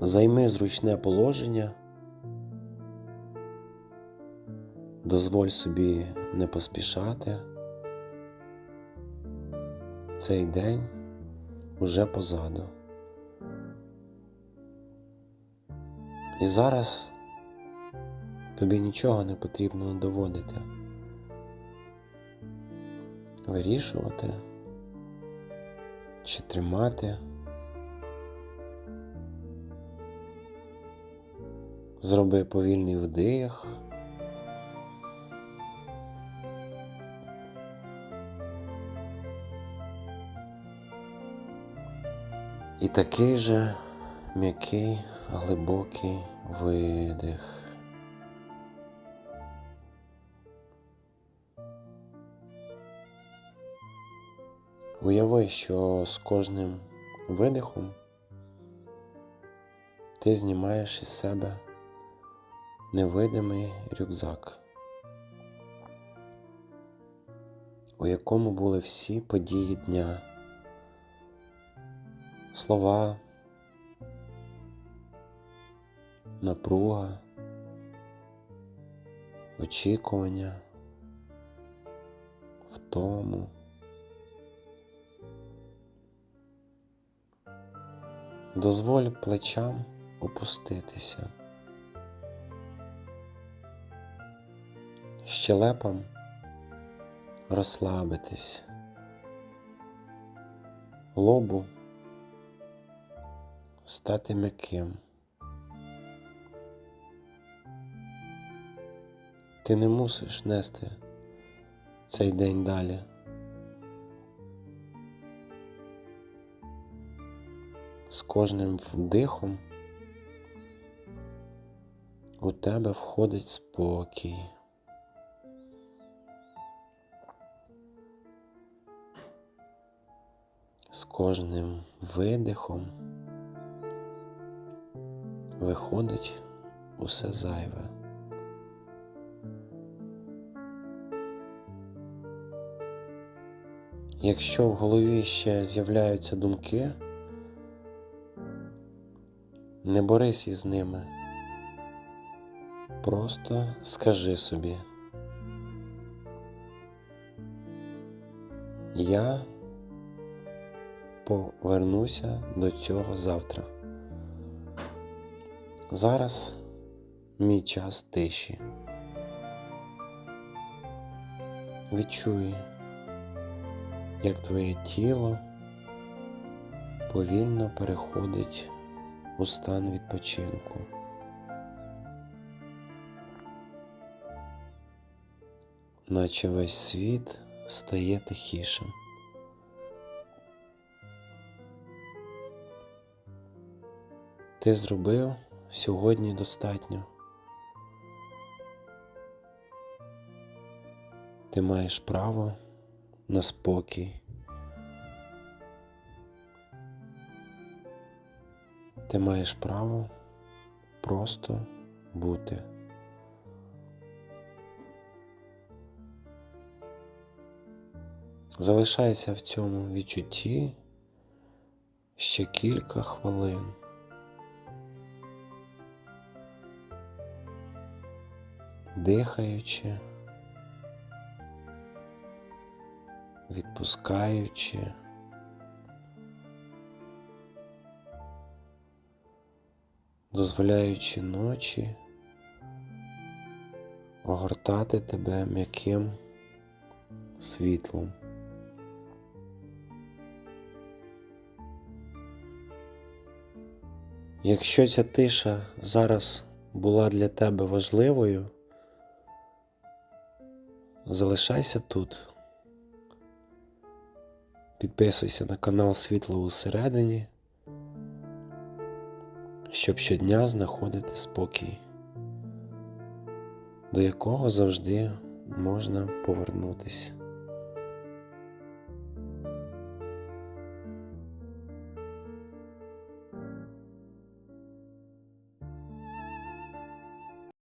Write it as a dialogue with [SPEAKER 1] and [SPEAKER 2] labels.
[SPEAKER 1] Займи зручне положення, дозволь собі не поспішати. Цей день уже позаду. І зараз тобі нічого не потрібно доводити, вирішувати чи тримати. Зроби повільний вдих. І такий же м'який, глибокий видих. Уяви, що з кожним видихом ти знімаєш із себе невидимий рюкзак, у якому були всі події дня, слова, напруга, очікування, втому. Дозволь плечам опуститися. Щелепам розслабитись, лобу стати м'яким. Ти не мусиш нести цей день далі. З кожним вдихом у тебе входить спокій. З кожним видихом виходить усе зайве. Якщо в голові ще з'являються думки, не борись із ними. Просто скажи собі. Я повернуся до цього завтра. Зараз мій час тиші. Відчуй, як твоє тіло повільно переходить у стан відпочинку. Наче весь світ стає тихішим. Ти зробив сьогодні достатньо. Ти маєш право на спокій. Ти маєш право просто бути. Залишайся в цьому відчутті ще кілька хвилин. Дихаючи, відпускаючи. дозволяючи ночі огортати тебе м'яким світлом. Якщо ця тиша зараз була для тебе важливою, залишайся тут. Підписуйся на канал Світло усередині щоб щодня знаходити спокій, до якого завжди можна повернутися.